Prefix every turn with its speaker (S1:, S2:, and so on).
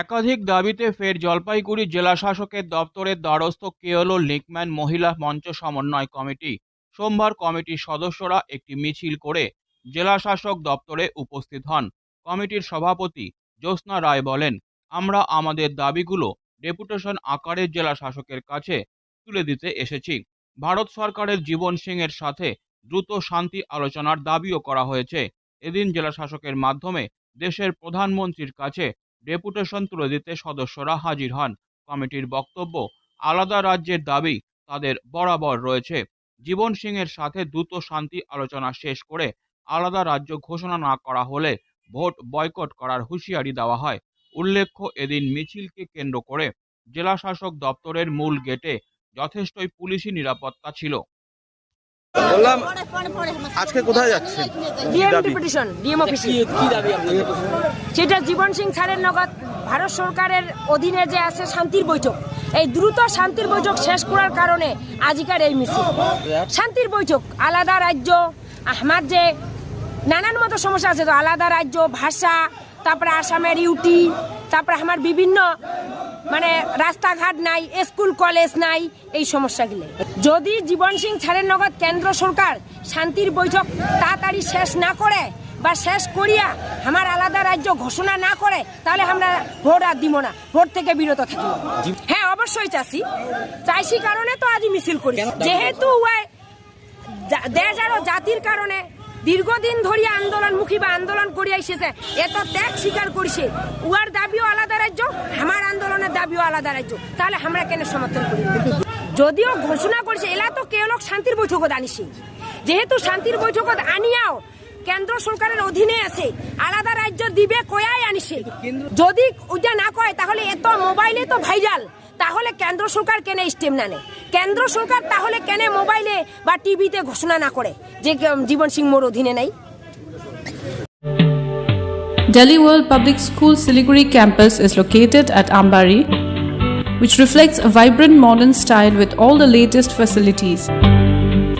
S1: একাধিক দাবিতে ফের জলপাইগুড়ি জেলা শাসকের দপ্তরের দ্বারস্থ কেওলো লিকম্যান মহিলা মঞ্চ সমন্বয় কমিটি। সোমবার কমিটির সদস্যরা একটি মিছিল করে জেলা শাসক দপ্তরে উপস্থিত হন। কমিটির সভাপতি জ্যোৎস্না রায় বলেন, আমরা আমাদের দাবিগুলো ডেপুটেশন আকারে জেলা শাসকের কাছে তুলে দিতে এসেছি। ভারত সরকারের জীবন সিংয়ের সাথে দ্রুত শান্তি আলোচনার দাবিও করা হয়েছে। এদিন জেলা শাসকের মাধ্যমে দেশের প্রধানমন্ত্রীর কাছে ডেপুটেশন তুলে দিতে সদস্যরা হাজির হন। কমিটির বক্তব্য, আলাদা রাজ্যের দাবি তাদের বরাবর রয়েছে। জীবন সিংয়ের সাথে দ্রুত শান্তি আলোচনা শেষ করে আলাদা রাজ্য ঘোষণা না করা হলে ভোট বয়কট করার হুঁশিয়ারি দেওয়া হয়। উল্লেখ্য, এদিন মিছিলকে কেন্দ্র করে জেলা শাসক দপ্তরের মূল গেটে যথেষ্টই পুলিশি নিরাপত্তা ছিল।
S2: বললাম আজকে কোথায় যাচ্ছেন?
S3: ডিএম ডেপুটেশন ডিএম অফিসে সেটা জীবন সিং স্যারের নগদ। ভারত সরকারের অধীনে যে আছে শান্তির বৈঠক। এই দ্রুত শান্তির বৈঠক শেষ করার কারণে আজিকার এই মিছিল। শান্তির বৈঠক আলাদা রাজ্য আমার যে নানান মতো সমস্যা আছে তো আলাদা রাজ্য ভাষা তারপরে আসামের ইউটি তারপরে আমার বিভিন্ন মানে রাস্তাঘাট নাই স্কুল কলেজ নাই এই সমস্যাগুলো। যদি জীবন সিং ছাড়ের নগদ কেন্দ্র সরকার শান্তির বৈঠক তাড়াতাড়ি শেষ না করে বা শেষ করিয়া আমার আলাদা রাজ্য ঘোষণা না করে তাহলে আমরা ভোট আর দিব না। ভোট থেকে বিরত থাকব হ্যাঁ অবশ্যই চাষি। চাষি কারণে তো আজ মিছিল করি যেহেতু দেশ আর জাতির কারণে দীর্ঘদিন ধরিয়া আন্দোলনমুখী বা আন্দোলন করিয়া এসেছে এত ত্যাগ স্বীকার করেছে। উয়ার দাবিও আলাদা রাজ্য, আমার আন্দোলনের দাবিও আলাদা রাজ্য। তাহলে আমরা কেন সমর্থন করি? যদিও ঘোষণা করেছে, এলা তো কেউ লোক শান্তির বৈঠকত আনিছে। যেহেতু শান্তির বৈঠকত আনিয়াও কেন্দ্র সরকারের অধীনে আছে, আলাদা রাজ্য দিবে কয়াই আনিছে। যদি ওইটা না কয়, তাহলে এত মোবাইলে তো ভাইরাল। তাহলে কেন্দ্র সরকার কেন স্টেম না নেয় কেন্দ্র সরকার তাহলে কেন মোবাইলে বা টিভিতে ঘোষণা না করে যে জীবন সিং মোর অধীনে নাই
S4: Delhi World Public School Siliguri campus is located at Ambari, which reflects a vibrant modern style with all the latest facilities.